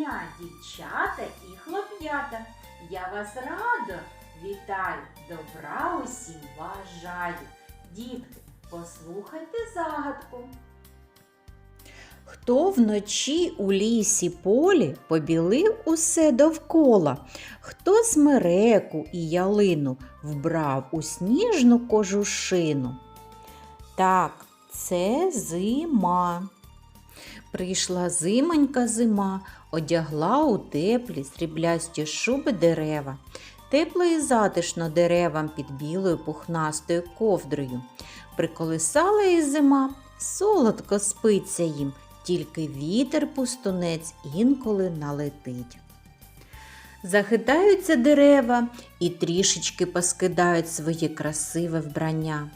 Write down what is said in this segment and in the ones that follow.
дня, дівчата і хлоп'ята. Я вас радо вітаю, добра усім бажаю. Дітки, послухайте загадку. Хто вночі у лісі полі побілив усе довкола, хто смереку і ялину вбрав у сніжну кожушину? Так, це зима. Прийшла зимонька зима, одягла у теплі сріблясті шуби дерева. Тепло і затишно деревам під білою пухнастою ковдрою. Приколисала і зима, солодко спиться їм, тільки вітер пустунець інколи налетить. Захитаються дерева і трішечки поскидають своє красиве вбрання.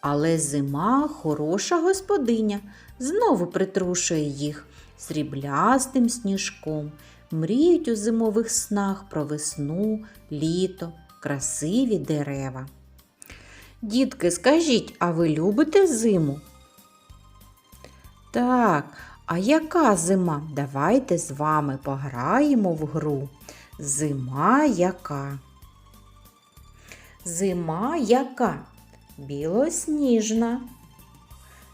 Але зима хороша господиня знову притрушує їх сріблястим сніжком. Мріють у зимових снах про весну, літо, красиві дерева. Дітки, скажіть, а ви любите зиму? Так, а яка зима? Давайте з вами пограємо в гру. Зима яка? Зима яка? Білосніжна.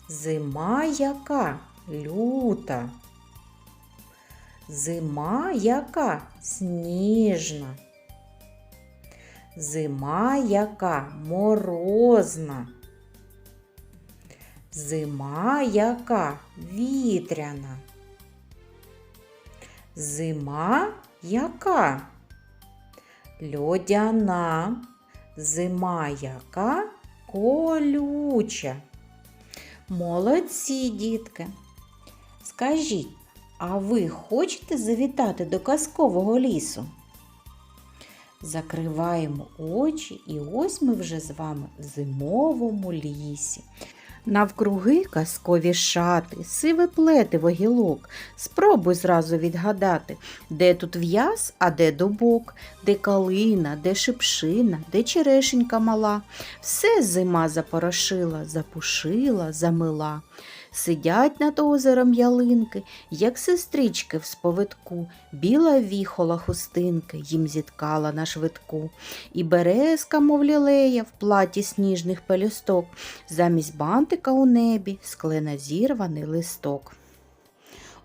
Зима яка? Люта. Зима яка? Сніжна. Зима яка? Морозна. Зима яка? Вітряна. Зима яка? Льодяна. Зима яка? Колюча. Молодці, дітки. Скажіть, а ви хочете завітати до казкового лісу? Закриваємо очі, і ось ми вже з вами в зимовому лісі. Навкруги казкові шати, сиве плетиво гілок. Спробуй зразу відгадати, де тут в'яз, а де дубок, де калина, де шипшина, де черешенька мала. Все зима запорошила, запушила, замила. Сидять над озером ялинки, як сестрички в сповитку, біла віхола хустинки їм зіткала на швидку. І березка, мов лілея, в платі сніжних пелюсток, замість бантика у небі склена зірваний листок.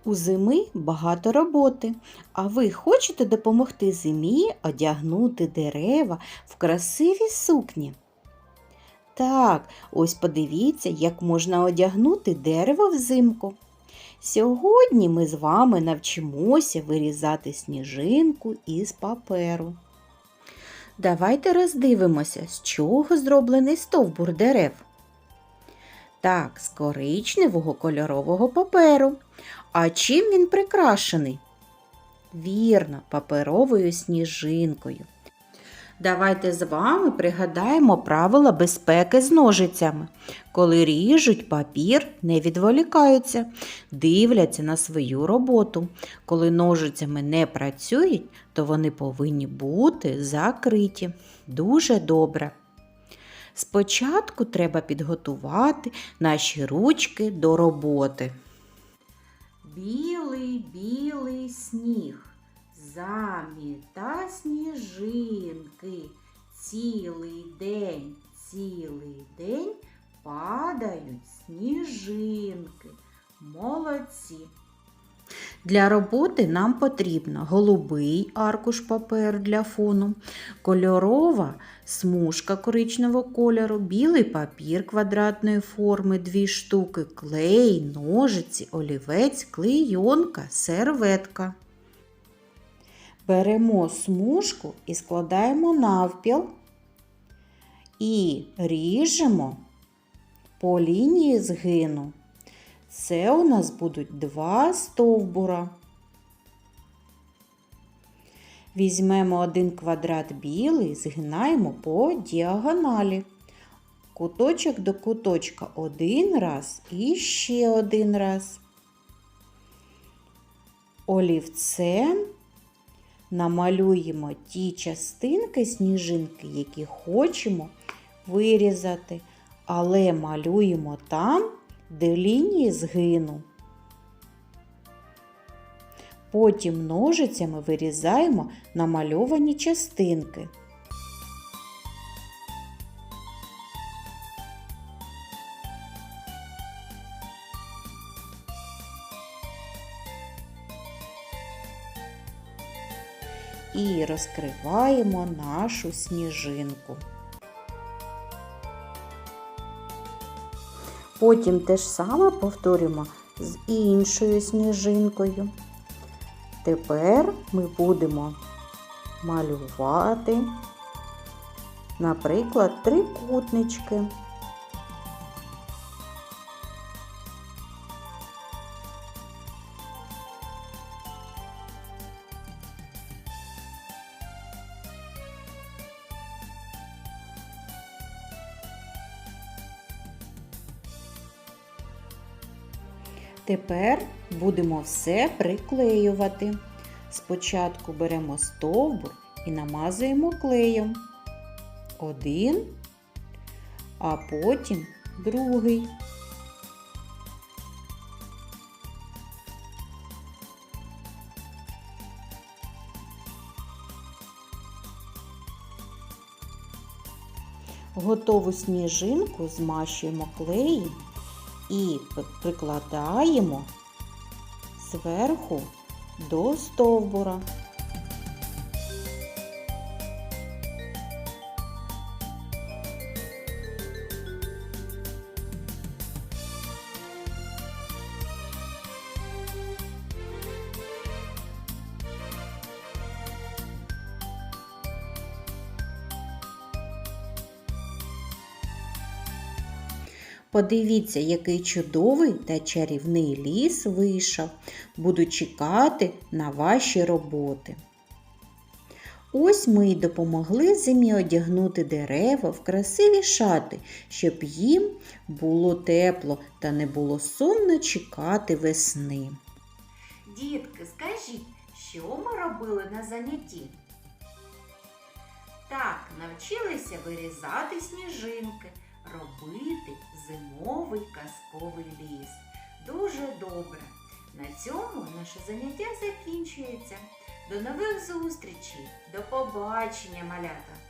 У зими багато роботи, а ви хочете допомогти зимі одягнути дерева в красиві сукні? Так, ось подивіться, як можна одягнути дерево взимку. Сьогодні ми з вами навчимося вирізати сніжинку із паперу. Давайте роздивимося, з чого зроблений стовбур дерев. Так, з коричневого кольорового паперу. А чим він прикрашений? Вірно, паперовою сніжинкою. Давайте з вами пригадаємо правила безпеки з ножицями. Коли ріжуть папір, не відволікаються, дивляться на свою роботу. Коли ножицями не працюють, то вони повинні бути закриті. Дуже добре. Спочатку треба підготувати наші ручки до роботи. Білий, білий сніг. Заміта сніжинки. Цілий день, цілий день падають сніжинки. Молодці. Для роботи нам потрібно голубий аркуш паперу для фону, кольорова смужка коричневого кольору, білий папір квадратної форми, дві штуки, клей, ножиці, олівець, клейонка, серветка. Беремо смужку і складаємо навпіл і ріжемо по лінії згину. Це у нас будуть два стовбура. Візьмемо один квадрат білий, згинаємо по діагоналі. Куточок до куточка один раз і ще один раз. Олівцем намалюємо ті частинки сніжинки, які хочемо вирізати, але малюємо там, де лінії згину. Потім ножицями вирізаємо намальовані частинки. І розкриваємо нашу сніжинку. Потім те ж саме повторюємо з іншою сніжинкою. Тепер ми будемо малювати, наприклад, трикутнички. Тепер будемо все приклеювати. Спочатку беремо стовбур і намазуємо клеєм. Один, а потім другий. Готову сніжинку змащуємо клеєм і прикладаємо зверху до стовбура. Подивіться, який чудовий та чарівний ліс вийшов. Буду чекати на ваші роботи. Ось ми й допомогли зимі одягнути дерева в красиві шати, щоб їм було тепло та не було сумно чекати весни. Дітки, скажіть, що ми робили на занятті? Так, навчилися вирізати сніжинки, робити зимовий казковий ліс. Дуже добре. На цьому наше заняття закінчується. До нових зустрічей. До побачення, малята!